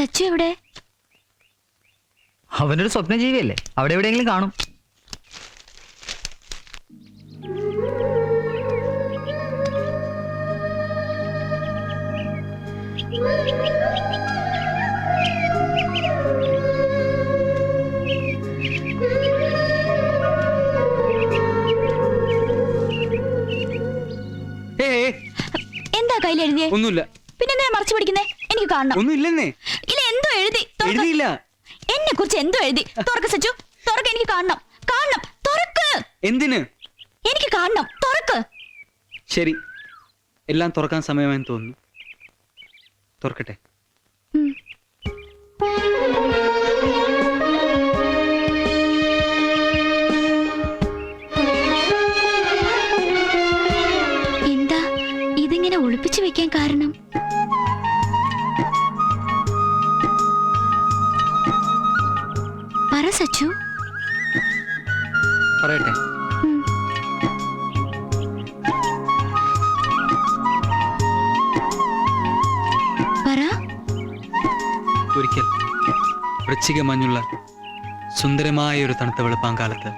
സച്ചു എവിടെ? അവനൊരു സ്വപ്നജീവിയല്ലേ? അവിടെ എവിടെയെങ്കിലും കാണും. എന്താ കയ്യിൽ ഒന്നുമില്ല. പിന്നെ മറച്ചു പിടിക്കുന്നേ? എനിക്ക് കാണണം. ഒന്നുമില്ലെന്നേ. ഇല്ല എന്തോ എഴുതി. എഴുതിയില്ല. എന്നെ കുറിച്ച് എന്തോ എഴുതി. തുറക്ക് സച്ചു. തുറക്ക് എനിക്ക് കാണണം. കാണണം. തുറക്ക്. എന്തിന്? എനിക്ക് കാണണം. തുറക്ക്. ശരി. എല്ലാം തുറക്കാൻ സമയമായി തോന്നുന്നു. തുറക്കട്ടെ. സച്ചു പറയട്ടെ. പറ. ഒരിക്കൽ വൃശ്ചിക മഞ്ഞുള്ള സുന്ദരമായ ഒരു തണുത്ത വെളുപ്പാങ്കാലത്ത്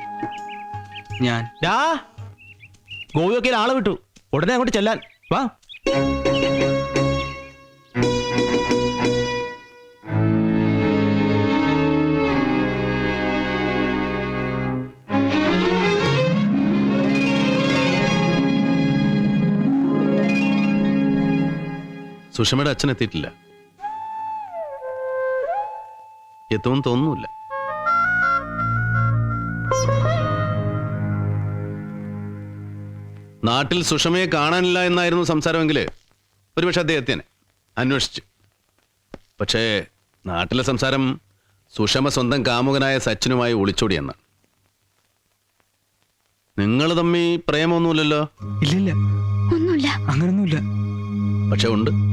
ഞാൻ ഡാ ഗോവിയൊക്കെ ആളെ വിട്ടു. ഉടനെ അങ്ങോട്ട് ചെല്ലാൻ. വാ. സുഷമയുടെ അച്ഛൻ എത്തിയിട്ടില്ല. എത്തുമെന്ന് തോന്നുന്നില്ല. നാട്ടിൽ സുഷമയെ കാണാനില്ല എന്നായിരുന്നു സംസാരമെങ്കിൽ ഒരുപക്ഷെ അദ്ദേഹത്തിന് അന്വേഷിച്ച്. പക്ഷേ നാട്ടിലെ സംസാരം സുഷമ സ്വന്തം കാമുകനായ സച്ചിനുമായി ഒളിച്ചോടി എന്നാണ്. നിങ്ങൾ തമ്മി പ്രേമൊന്നുമില്ലല്ലോ ഇല്ലില്ല. ഒന്നുമില്ല. അങ്ങനൊന്നുമില്ല. പക്ഷെ ഉണ്ട്.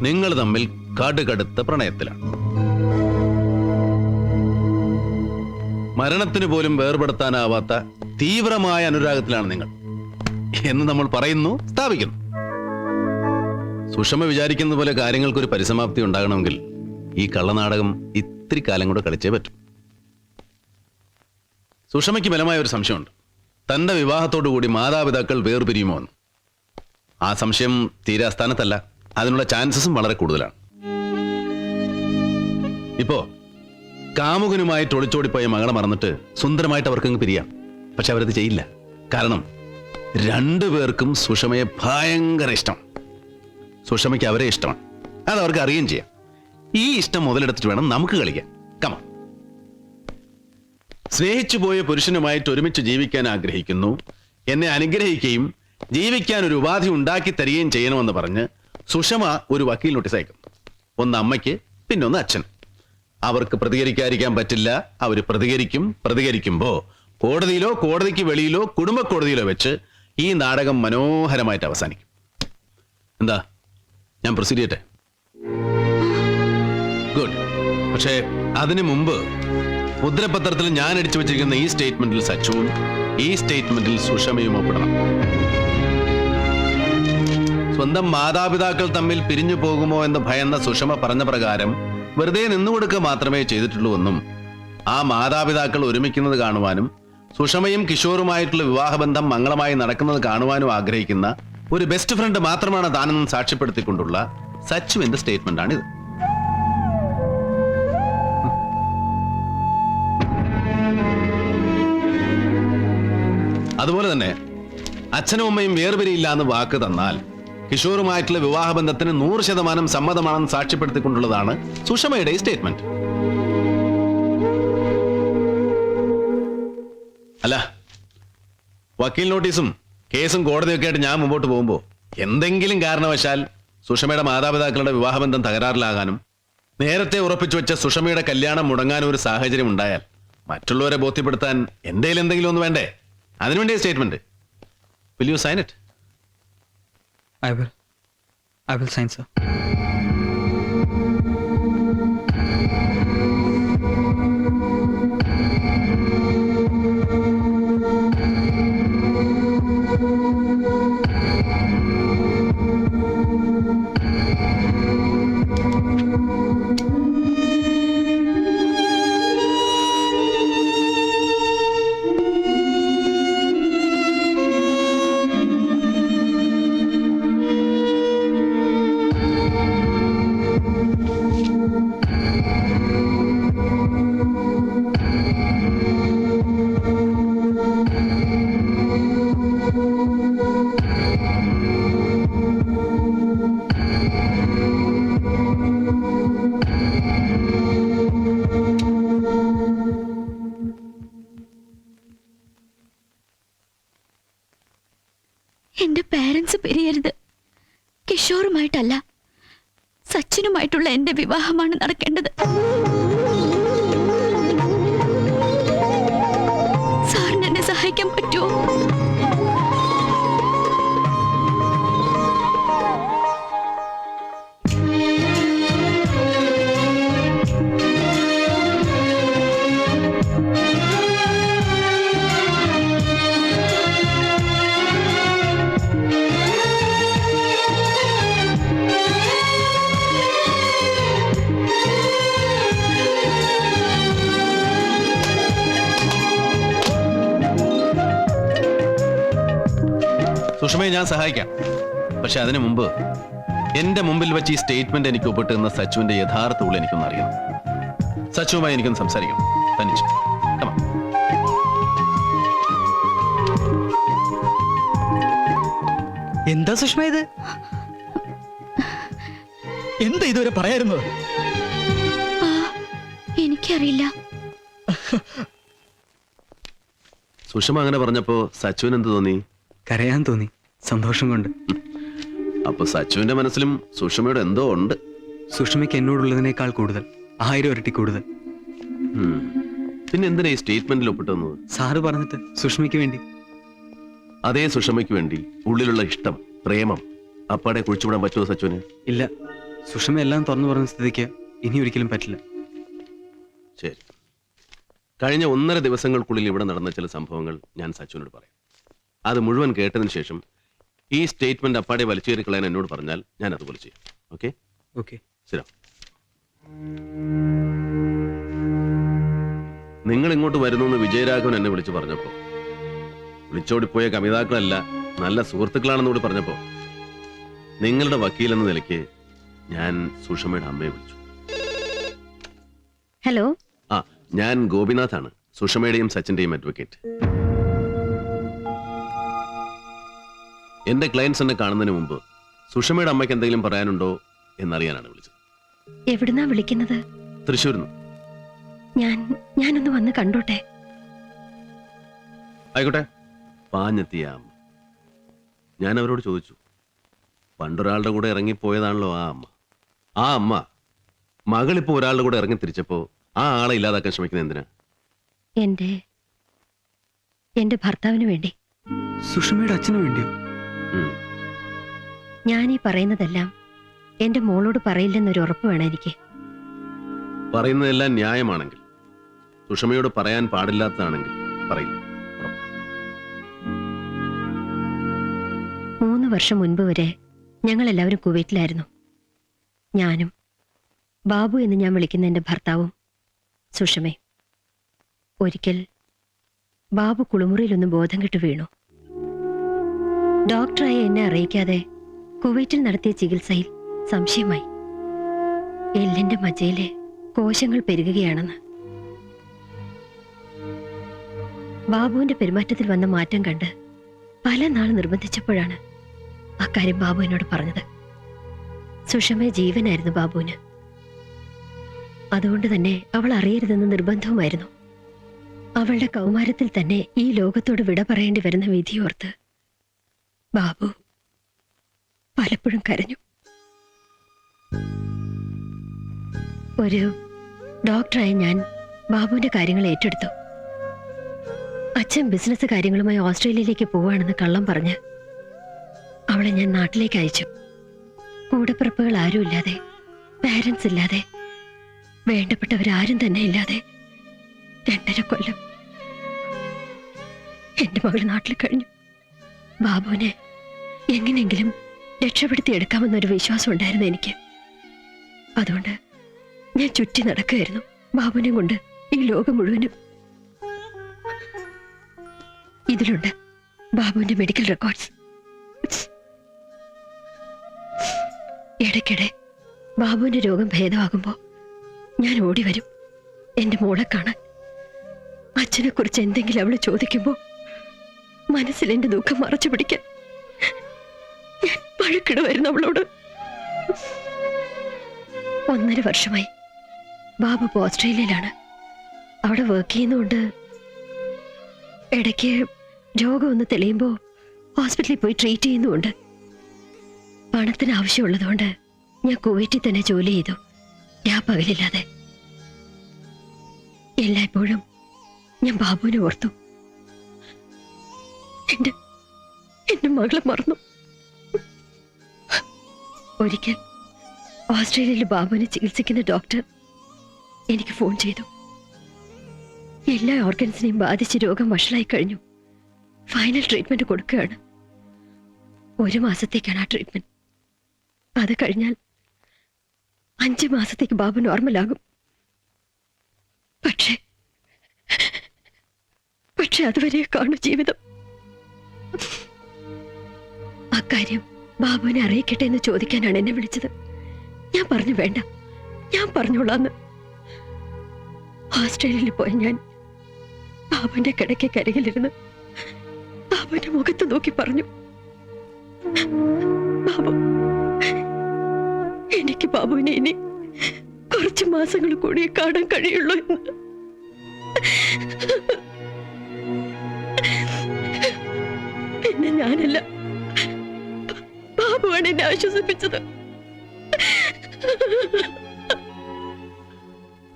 നിങ്ങൾ തമ്മിൽ കടുകടുത്ത പ്രണയത്തിലാണ്. മരണത്തിന് പോലും വേർപെടുത്താനാവാത്ത തീവ്രമായ അനുരാഗത്തിലാണ് നിങ്ങൾ. എന്ന് നമ്മൾ പറയുന്നു സ്ഥാപിക്കുന്നു. സുഷമ വിചാരിക്കുന്ന പോലെ കാര്യങ്ങൾക്കൊരു പരിസമാപ്തി ഉണ്ടാകണമെങ്കിൽ ഈ കള്ളനാടകം ഇത്തിരി കാലം കൂടെ കളിച്ചേ പറ്റും. സുഷമയ്ക്ക് ബലമായ ഒരു സംശയമുണ്ട്. തന്റെ വിവാഹത്തോടു കൂടി മാതാപിതാക്കൾ വേർപിരിയുമോ എന്ന്. ആ സംശയം തീരെ അസ്ഥാനത്തല്ല അതിനുള്ള ചാൻസസും വളരെ കൂടുതലാണ്. ഇപ്പോ കാമുകനുമായി ടൊളിച്ചോടിപ്പോയ മകളെ മറന്നിട്ട് സുന്ദരമായിട്ട് അവർക്കങ്ങ് പിരിയാം. പക്ഷെ അവരത് ചെയ്യില്ല. കാരണം രണ്ടുപേർക്കും സുഷമയെ ഭയങ്കര ഇഷ്ടം. സുഷമയ്ക്ക് അവരെ ഇഷ്ടമാണ്. അത് അവർക്ക് അറിയുകയും ചെയ്യാം. ഈ ഇഷ്ടം മുതലെടുത്തിട്ട് വേണം നമുക്ക് കളിക്കാൻ. കമ സ്നേഹിച്ചു പോയ പുരുഷനുമായിട്ട് ഒരുമിച്ച് ജീവിക്കാൻ ആഗ്രഹിക്കുന്നു. എന്നെ അനുഗ്രഹിക്കുകയും ജീവിക്കാൻ ഒരു ഉപാധി ഉണ്ടാക്കി തരികയും ചെയ്യണമെന്ന് പറഞ്ഞ് സുഷമ ഒരു വക്കീൽ നോട്ടീസ് അയക്കും. ഒന്ന് അമ്മയ്ക്ക് പിന്നെ ഒന്ന് അച്ഛൻ. അവർക്ക് പ്രതികരിക്കാതിരിക്കാൻ പറ്റില്ല. അവർ പ്രതികരിക്കും പ്രതികരിക്കുമ്പോൾ കോടതിയിലോ കോടതിക്ക് വെളിയിലോ കുടുംബ കോടതിയിലോ വെച്ച് ഈ നാടകം മനോഹരമായിട്ട് അവസാനിക്കും. എന്താ? ഞാൻ പ്രൊസീഡ് ചെയ്യട്ടെ? ഗുഡ്. പക്ഷേ അതിനു മുമ്പ് മുദ്രപത്രത്തിൽ ഞാൻ അടിച്ചു വെച്ചിരിക്കുന്ന ഈ സ്റ്റേറ്റ്മെന്റിൽ സച്ചുവും ഈ സ്റ്റേറ്റ്മെന്റിൽ സുഷമയും ഒപ്പിടണം. സ്വന്തം മാതാപിതാക്കൾ തമ്മിൽ പിരിഞ്ഞു പോകുമോ എന്ന് ഭയന്ന സുഷമ പറഞ്ഞ പ്രകാരം വെറുതെ നിന്നുകൊടുക്കുക മാത്രമേ ചെയ്തിട്ടുള്ളൂ എന്നും ആ മാതാപിതാക്കൾ ഒരുമിക്കുന്നത് കാണുവാനും സുഷമയും കിഷോറുമായിട്ടുള്ള വിവാഹബന്ധം മംഗളമായി നടക്കുന്നത് കാണുവാനും ആഗ്രഹിക്കുന്ന ഒരു ബെസ്റ്റ് ഫ്രണ്ട് മാത്രമാണ് താനെന്ന് സാക്ഷ്യപ്പെടുത്തിക്കൊണ്ടുള്ള സച്ചുവിന്റെ സ്റ്റേറ്റ്മെന്റ് ആണിത്. അതുപോലെ തന്നെ അച്ഛനും അമ്മയും വേർപിരിയില്ല എന്ന് വാക്ക് തന്നാൽ കിഷോറുമായിട്ടുള്ള വിവാഹബന്ധത്തിന് നൂറ് ശതമാനം സമ്മതമാണെന്ന് സാക്ഷ്യപ്പെടുത്തിക്കൊണ്ടുള്ളതാണ് സുഷമയുടെ സ്റ്റേറ്റ്മെന്റ്. അല്ല വക്കീൽ നോട്ടീസും കേസും കോടതിയൊക്കെ ആയിട്ട് ഞാൻ മുമ്പോട്ട് പോകുമ്പോൾ എന്തെങ്കിലും കാരണവശാൽ സുഷമയുടെ മാതാപിതാക്കളുടെ വിവാഹബന്ധം തകരാറിലാകാനും നേരത്തെ ഉറപ്പിച്ചു വെച്ച സുഷമയുടെ കല്യാണം മുടങ്ങാനും ഒരു സാഹചര്യം ഉണ്ടായാൽ മറ്റുള്ളവരെ ബോധ്യപ്പെടുത്താൻ എന്തെങ്കിലും എന്തെങ്കിലും ഒന്ന് വേണ്ടേ? അതിനുവേണ്ടി statement. Will you sign I will I will sign sir എന്റെ പേരൻസ് പിരിയരുത്. കിഷോറുമായിട്ടല്ല സച്ചിനുമായിട്ടുള്ള എന്റെ വിവാഹമാണ് നടക്കേണ്ടത്. സാറിന് എന്നെ സഹായിക്കാൻ പറ്റുമോ? സുഷമയെ ഞാൻ സഹായിക്കാം. പക്ഷെ അതിനു മുമ്പ് എന്റെ മുമ്പിൽ വെച്ച് ഈ സ്റ്റേറ്റ്മെന്റ് എനിക്ക് ഒപ്പിട്ട് എന്ന സച്ചുവിന്റെ യഥാർത്ഥ ഉള്ളിൽ എനിക്കൊന്ന് അറിയണം. സച്ചുവുമായി എനിക്കൊന്ന് സംസാരിക്കണം തനിച്ച്. എന്താ സുഷമ ഇത്? എന്താ ഇതുവരെ പറയായിരുന്നത് എനിക്കറിയില്ല. സുഷമ അങ്ങനെ പറഞ്ഞപ്പോ സച്ചുവിന് എന്ത് തോന്നി? കരയാൻ തോന്നി. സന്തോഷം കൊണ്ട് അപ്പൊ സച്ചുവിന്റെ മനസ്സിലും സുഷമയുടെ എന്തോ ഉണ്ട്. സുഷമയ്ക്ക് എന്നോടുള്ളതിനേക്കാൾ കൂടുതൽ ആയിരം ഇരട്ടി കൂടുതൽ. ഉം. പിന്നെ എന്തിനാ ഈ സ്റ്റേറ്റ്മെന്റിൽ ഒപ്പിട്ട് വന്നത്? സാറ് പറഞ്ഞിട്ട് സുഷമയ്ക്ക് വേണ്ടി. അതേ സുഷമയ്ക്ക് വേണ്ടി ഉള്ളിലുള്ള ഇഷ്ടം പ്രേമം അപ്പാടെ കുഴിച്ചുവിടാൻ പറ്റുമോ സച്ചുവിന്? ഇല്ല സുഷമ എല്ലാം തുറന്നു പറഞ്ഞ സ്ഥിതിക്ക് ഇനി ഒരിക്കലും പറ്റില്ല. ശരി. കഴിഞ്ഞ ഒന്നര ദിവസങ്ങൾക്കുള്ളിൽ ഇവിടെ നടന്ന ചില സംഭവങ്ങൾ ഞാൻ സച്ചുവിനോട് പറയാം. അത് മുഴുവൻ കേട്ടതിന് ശേഷം ഈ സ്റ്റേറ്റ്മെന്റ് അപ്പാടെ വലിച്ചേറിക്കളയാൻ എന്നോട് പറഞ്ഞാൽ ഞാൻ അതുപോലെ ചെയ്യും. ഓക്കെ? ഓക്കെ. ശരി. നിങ്ങൾ ഇങ്ങോട്ട് വരുന്നു എന്ന് വിജയരാഘവൻ എന്നെ വിളിച്ചു പറഞ്ഞപ്പോ വിളിച്ചോടിപ്പോയ കമിതാക്കളല്ല നല്ല സുഹൃത്തുക്കളാണെന്ന് കൂടി പറഞ്ഞപ്പോ നിങ്ങളുടെ വക്കീൽ എന്ന നിലയ്ക്ക് ഞാൻ സുഷമയുടെ അമ്മയെ വിളിച്ചു. ഹലോ? ആ ഞാൻ ഗോപിനാഥാണ് സുഷമയുടെയും സച്ചിന്റെയും അഡ്വക്കേറ്റ്. എന്റെ ക്ലയൻസ് എന്നെ കാണുന്നതിന് മുമ്പ് സുഷമയുടെ അമ്മയ്ക്ക് എന്തെങ്കിലും പറയാനുണ്ടോ എന്നറിയാനാണ് വിളിച്ചത്. എവിടുന്നാ വിളിക്കുന്നത്? തൃശ്ശൂരിൽ ഞാൻ ഞാനൊന്ന് വന്ന് കണ്ടോട്ടെ. ആയിക്കോട്ടെ. പാഞ്ഞെത്തിയ അമ്മ. ഞാൻ അവരോട് ചോദിച്ചു പണ്ടൊരാളുടെ കൂടെ ഇറങ്ങിപ്പോയതാണല്ലോ ആ അമ്മ. ആ അമ്മ മകളിപ്പോ ഒരാളുടെ കൂടെ ഇറങ്ങി തിരിച്ചപ്പോ ആ ആളെ ഇല്ലാതാക്കാൻ ശ്രമിക്കുന്നത് എന്തിനാ? എന്റെ എന്റെ ഭർത്താവിന് വേണ്ടി. സുഷമയുടെ അച്ഛനു വേണ്ടിയോ? ഈ പറയുന്നതെല്ലാം എന്റെ മോളോട് പറയില്ലെന്നൊരു ഉറപ്പ് വേണം എനിക്ക് പറയുന്നതെല്ലാം ന്യായമാണെങ്കിൽ. സുഷമയോട് പറയാൻ പാടില്ലാത്തതാണെങ്കിൽ പറയില്ല. മൂന്ന് വർഷം മുൻപ് വരെ ഞങ്ങൾ എല്ലാവരും കുവൈറ്റിലായിരുന്നു. ഞാനും ബാബു എന്ന് ഞാൻ വിളിക്കുന്ന എന്റെ ഭർത്താവും സുഷമയും. ഒരിക്കൽ ബാബു കുളിമുറിയിലൊന്ന് ബോധം കെട്ട് വീണു. ഡോക്ടറായ എന്നെ അറിയിക്കാതെ കുവൈറ്റിൽ നടത്തിയ ചികിത്സയിൽ സംശയമായി. എല്ലിന്റെ മജ്ജയിലെ കോശങ്ങൾ പെരുകുകയാണെന്ന്. ബാബുവിന്റെ പെരുമാറ്റത്തിൽ വന്ന മാറ്റം കണ്ട് പല നാൾ നിർബന്ധിച്ചപ്പോഴാണ് അക്കാര്യം ബാബു എന്നോട് പറഞ്ഞത്. സുഷമ ജീവനായിരുന്നു ബാബുവിന്. അതുകൊണ്ട് തന്നെ അവൾ അറിയരുതെന്ന് നിർബന്ധവുമായിരുന്നു. അവളുടെ കൗമാരത്തിൽ തന്നെ ഈ ലോകത്തോട് വിട പറയേണ്ടി വരുന്ന വിധിയോർത്ത് ബാബു പലപ്പോഴും കരഞ്ഞു. ഒരു ഡോക്ടറായ ഞാൻ ബാബുവിന്റെ കാര്യങ്ങൾ ഏറ്റെടുത്തു. അച്ഛൻ ബിസിനസ് കാര്യങ്ങളുമായി ഓസ്ട്രേലിയയിലേക്ക് പോവാണെന്ന് കള്ളം പറഞ്ഞ് അവളെ ഞാൻ നാട്ടിലേക്ക് അയച്ചു. കൂടപ്പിറപ്പുകൾ ആരുമില്ലാതെ പാരൻസ് ഇല്ലാതെ വേണ്ടപ്പെട്ടവരാരും തന്നെ ഇല്ലാതെ രണ്ടര കൊല്ലം എന്റെ മകൾ നാട്ടിൽ കഴിഞ്ഞു. ബാബുവിനെ എങ്ങനെയെങ്കിലും രക്ഷപ്പെടുത്തി എടുക്കാമെന്നൊരു വിശ്വാസം ഉണ്ടായിരുന്നു എനിക്ക്. അതുകൊണ്ട് ഞാൻ ചുറ്റി നടക്കുകയായിരുന്നു ബാബുവിനെ കൊണ്ട് ഈ ലോകം മുഴുവനും. ഇതിലുണ്ട് ബാബുവിന്റെ മെഡിക്കൽ റെക്കോർഡ്സ് ഇടയ്ക്കിടെ ബാബുവിന്റെ രോഗം ഭേദമാകുമ്പോൾ ഞാൻ ഓടി വരും. എന്റെ മോളെ കാണാൻ. അച്ഛനെ കുറിച്ച് എന്തെങ്കിലും അവൾ ചോദിക്കുമ്പോൾ മനസ്സിൽ എന്റെ ദുഃഖം മറച്ചു പിടിക്കാൻ. വഴക്കിടുമായിരുന്നു അവളോട്. ഒന്നര വർഷമായി ബാബു ഓസ്ട്രേലിയയിലാണ്. അവിടെ വർക്ക് ചെയ്യുന്നുണ്ട് ഇടയ്ക്ക് രോഗം ഒന്ന് തെളിയുമ്പോ ഹോസ്പിറ്റലിൽ പോയി ട്രീറ്റ് ചെയ്യുന്നുമുണ്ട് പണത്തിന് ആവശ്യമുള്ളതുകൊണ്ട് ഞാൻ കുവൈറ്റിൽ തന്നെ ജോലി ചെയ്തു. ഞാൻ പകലില്ലാതെ. എല്ലായ്പ്പോഴും ഞാൻ ബാബുവിനെ ഓർത്തു. എന്റെ എന്റെ മകളെ മറന്നു. ഒരിക്കൽ ഓസ്ട്രേലിയയിൽ ബാബുവിനെ ചികിത്സിക്കുന്ന ഡോക്ടർ എനിക്ക് ഫോൺ ചെയ്തു. എല്ലാ ഓർഗൻസിനെയും ബാധിച്ച് രോഗം വഷളായി കഴിഞ്ഞു. ഫൈനൽ ട്രീറ്റ്മെന്റ് കൊടുക്കുകയാണ്. ഒരു മാസത്തേക്കാണ് ആ ട്രീറ്റ്മെന്റ്. അത് കഴിഞ്ഞാൽ അഞ്ച് മാസത്തേക്ക് ബാബു നോർമലാകും. പക്ഷേ പക്ഷെ അതുവരെ കാണും ജീവിതം. അക്കാര്യം ബാബുവിനെ അറിയിക്കട്ടെ എന്ന് ചോദിക്കാനാണ് എന്നെ വിളിച്ചത്. ഞാൻ പറഞ്ഞു വേണ്ട ഞാൻ പറഞ്ഞോളാന്ന്. ഓസ്ട്രേലിയയിൽ പോയ ഞാൻ ബാബുവിന്റെ കിടക്കെ കരകിലിരുന്ന് ബാബുവിന്റെ മുഖത്ത് നോക്കി പറഞ്ഞു ബാബു എനിക്ക് ബാബുവിനെ ഇനി കുറച്ച് മാസങ്ങൾ കൂടി കാണാൻ കഴിയുള്ളൂ എന്ന്. പിന്നെ ഞാനല്ല ബാബുവാണ് എന്നെ ആശ്വസിപ്പിച്ചത്.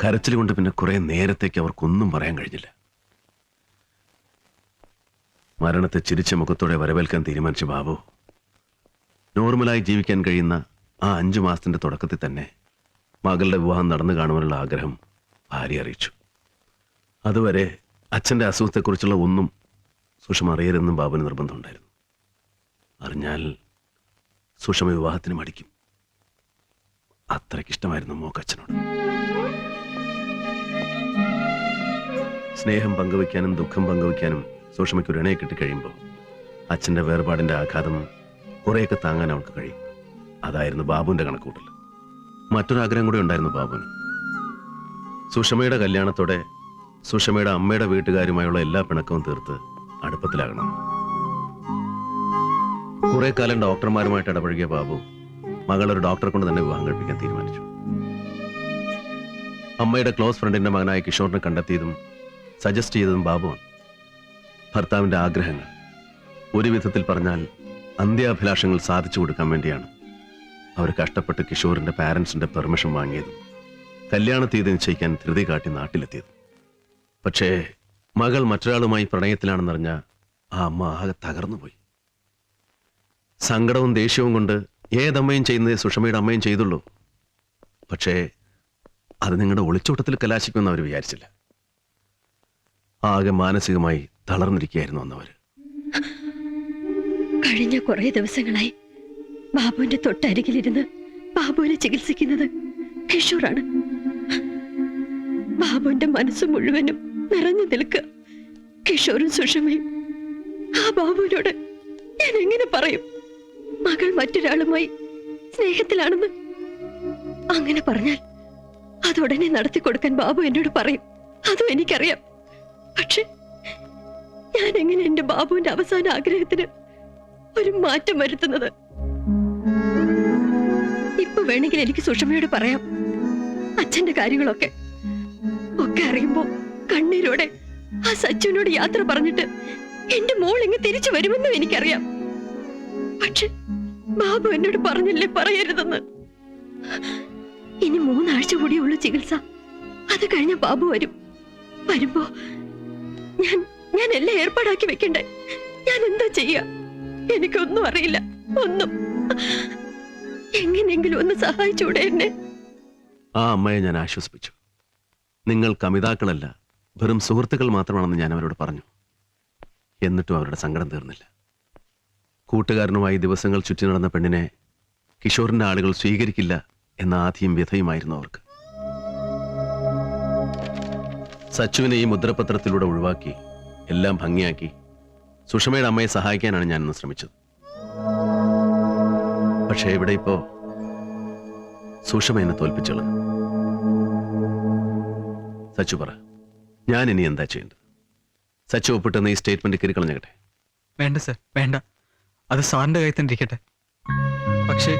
കരച്ചിൽ കൊണ്ട് പിന്നെ കുറെ നേരത്തേക്ക് അവർക്കൊന്നും പറയാൻ കഴിഞ്ഞില്ല. മരണത്തെ ചിരിച്ച മുഖത്തോടെ വരവേൽക്കാൻ തീരുമാനിച്ച ബാബു നോർമലായി ജീവിക്കാൻ കഴിയുന്ന ആ അഞ്ചു മാസത്തിന്റെ തുടക്കത്തിൽ തന്നെ മകളുടെ വിവാഹം നടന്നു കാണുവാനുള്ള ആഗ്രഹം ഭാര്യ അറിയിച്ചു. അതുവരെ അച്ഛന്റെ അസുഖത്തെക്കുറിച്ചുള്ള ഒന്നും സുഷമ അറിയരുതെന്നും ബാബുവിന് നിർബന്ധമുണ്ടായിരുന്നു. അറിഞ്ഞാൽ സുഷമ വിവാഹത്തിന് മടിക്കും അത്രയ്ക്കിഷ്ടമായിരുന്നു മോക്കച്ഛനോട് സ്നേഹം പങ്കുവയ്ക്കാനും ദുഃഖം പങ്കുവയ്ക്കാനും സുഷമയ്ക്ക് ഒരു ഇണയെ കിട്ടിക്കഴിയുമ്പോൾ അച്ഛന്റെ വേർപാടിന്റെ ആഘാതം കുറേയൊക്കെ താങ്ങാൻ അവൾക്ക് കഴിയും. അതായിരുന്നു ബാബുവിന്റെ കണക്കൂട്ടൽ മറ്റൊരാഗ്രഹം കൂടെ ഉണ്ടായിരുന്നു ബാബുവിന്. സുഷമയുടെ കല്യാണത്തോടെ സുഷമയുടെ അമ്മയുടെ വീട്ടുകാരുമായുള്ള എല്ലാ പിണക്കവും തീർത്ത് അടുപ്പത്തിലാകണം. കുറെ കാലം ഡോക്ടർമാരുമായിട്ട് ഇടപഴകിയ ബാബു മകൾ ഒരു ഡോക്ടറെ കൊണ്ട് തന്നെ വിവാഹം കഴിപ്പിക്കാൻ തീരുമാനിച്ചു. അമ്മയുടെ ക്ലോസ് ഫ്രണ്ടിന്റെ മകനായ കിഷോറിനെ കണ്ടെത്തിയതും സജസ്റ്റ് ചെയ്തതും ബാബുവാണ്. ഭർത്താവിന്റെ ആഗ്രഹങ്ങൾ ഒരു വിധത്തിൽ പറഞ്ഞാൽ അന്ത്യാഭിലാഷങ്ങൾ സാധിച്ചു കൊടുക്കാൻ വേണ്ടിയാണ് അവർ കഷ്ടപ്പെട്ട് കിഷോറിന്റെ പാരൻസിന്റെ പെർമിഷൻ വാങ്ങിയതും കല്യാണ തീയതി നിശ്ചയിക്കാൻ ധൃതി കാട്ടി നാട്ടിലെത്തിയതും. പക്ഷേ മകൾ മറ്റൊരാളുമായി പ്രണയത്തിലാണെന്നറിഞ്ഞ ആ അമ്മ ആകെ തകർന്നുപോയി. സങ്കടവും ദേഷ്യവും കൊണ്ട് ഏതമ്മയും ചെയ്യുന്നതേ സുഷമയുടെ അമ്മയും ചെയ്തുള്ളൂ. പക്ഷേ അത് നിങ്ങളുടെ ഒളിച്ചോട്ടത്തിൽ കലാശിക്കുമെന്ന് അവർ വിചാരിച്ചില്ല. ആകെ മാനസികമായി തളർന്നിരിക്കുകയായിരുന്നു അന്നവർ കഴിഞ്ഞ കുറെ ദിവസങ്ങളായി ബാബുവിന്റെ തൊട്ടരികിലിരുന്ന് ബാബുവിനെ ചികിത്സിക്കുന്നത് കിഷോറാണ്. ബാബുവിന്റെ മനസ്സ് മുഴുവനും നിറഞ്ഞു നിൽക്കുക കിഷോറും സുഷമയും ആ ബാബുവിനോട് ഞാൻ എങ്ങനെ പറയും? മകൾ മറ്റൊരാളുമായി സ്നേഹത്തിലാണെന്ന് അങ്ങനെ പറഞ്ഞാൽ അതുടനെ നടത്തി കൊടുക്കാൻ ബാബു എന്നോട് പറയും. അതും എനിക്കറിയാം. പക്ഷെ ഞാൻ എങ്ങനെ എന്റെ ബാബുവിന്റെ അവസാന ആഗ്രഹത്തിന് ഒരു മാറ്റം വരുത്തുന്നത്? ഇപ്പൊ വേണമെങ്കിൽ എനിക്ക് സുഷമയോട് പറയാം. അച്ഛന്റെ കാര്യങ്ങളൊക്കെ. ഒക്കെ അറിയുമ്പോ കണ്ണീരോടെ ആ സച്ചുവിനോട് യാത്ര പറഞ്ഞിട്ട് എന്റെ മോൾ ഇങ്ങ് തിരിച്ചു വരുമെന്നും എനിക്കറിയാം. പക്ഷെ ബാബു എന്നോട് പറഞ്ഞില്ലേ പറയരുതെന്ന്? ഇനി മൂന്നാഴ്ച കൂടിയുള്ളൂ ചികിത്സ. അത് കഴിഞ്ഞ ബാബു വരും. വരുമ്പോ ഞാൻ ഞാൻ എല്ലാം ഏർപ്പാടാക്കി വെക്കണ്ടേ? ഞാൻ എന്താ ചെയ്യാ? എനിക്കൊന്നും അറിയില്ല. ഒന്നും. എങ്ങനെയെങ്കിലും ഒന്ന് സഹായിച്ചൂടെ എന്നെ? ആ അമ്മയെ ഞാൻ ആശ്വസിപ്പിച്ചു. നിങ്ങൾ കമിതാക്കളല്ല വെറും സുഹൃത്തുക്കൾ മാത്രമാണെന്ന് ഞാൻ അവരോട് പറഞ്ഞു. എന്നിട്ടും അവരുടെ സങ്കടം തീർന്നില്ല. കൂട്ടുകാരനുമായി ദിവസങ്ങൾ ചുറ്റി നടന്ന പെണ്ണിനെ കിഷോറിന്റെ ആളുകൾ സ്വീകരിക്കില്ല എന്ന ആധിയും വ്യഥയുമായിരുന്നു അവർക്ക് സച്ചുവിനെ ഈ മുദ്രപത്രത്തിലൂടെ ഒഴിവാക്കി എല്ലാം ഭംഗിയാക്കി സുഷമയുടെ അമ്മയെ സഹായിക്കാനാണ് ഞാൻ ഇന്ന് ശ്രമിച്ചത്. പക്ഷേ ഇവിടെ ഇപ്പോ സുഷമ എന്നെ തോൽപ്പിച്ചുള്ളത് സച്ചു പറ ഞാൻ ഇനി എന്താ ചെയ്യേണ്ടത്? സച്ചു ഒപ്പിട്ടെന്ന് ഈ സ്റ്റേറ്റ്മെന്റ് കയറി കളഞ്ഞകട്ടെ വേണ്ട സർ വേണ്ട. അത് സാറിന്റെ കയ്യിൽ തന്നെ ഇരിക്കട്ടെ പക്ഷേ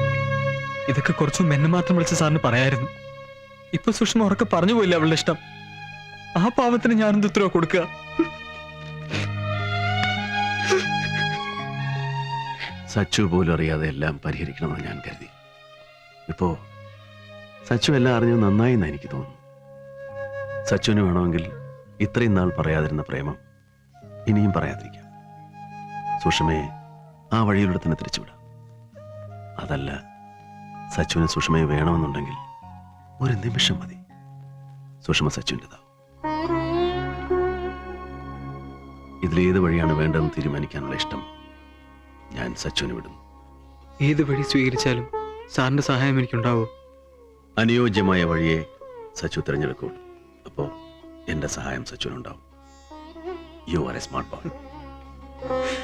ഇതൊക്കെ കുറച്ചു മെന്നെ മാത്രം വിളിച്ച് സാറിന് പറയായിരുന്നു. ഇപ്പൊ സുഷമ ഉറക്കെ പറഞ്ഞു പോയില്ല അവളുടെ ഇഷ്ടം. ആ പാവത്തിന് ഞാനെന്ത് ഉത്തരവ് കൊടുക്കുക സച്ചു പോലും അറിയാതെ എല്ലാം പരിഹരിക്കണമെന്ന് ഞാൻ കരുതി. ഇപ്പോ സച്ചു എല്ലാം അറിഞ്ഞു നന്നായി എന്ന് എനിക്ക് തോന്നുന്നു. സച്ചുവിന് വേണമെങ്കിൽ ഇത്രയും നാൾ പറയാതിരുന്ന പ്രേമം ഇനിയും പറയാതിരിക്കാം. സുഷമയെ ആ വഴിയിലൂടെ തന്നെ തിരിച്ചുവിടാം. അതല്ല സച്ചുവിന് സുഷമയെ വേണമെന്നുണ്ടെങ്കിൽ ഒരു നിമിഷം മതി. സുഷമ സച്ചുവിന്റെതാവും. ഇതിലേത് വഴിയാണ് വേണ്ടതെന്ന് തീരുമാനിക്കാനുള്ള ഇഷ്ടം ഞാൻ സച്ചുവിന് വിടുന്നു. ഏത് വഴി സ്വീകരിച്ചാലും സാറിന്റെ സഹായം എനിക്കുണ്ടാവോ. അനുയോജ്യമായ വഴിയെ സച്ചു തിരഞ്ഞെടുക്കുള്ളൂ അപ്പോൾ എന്റെ സഹായം സച്ചുവിനുണ്ടാവും. You are a smart boy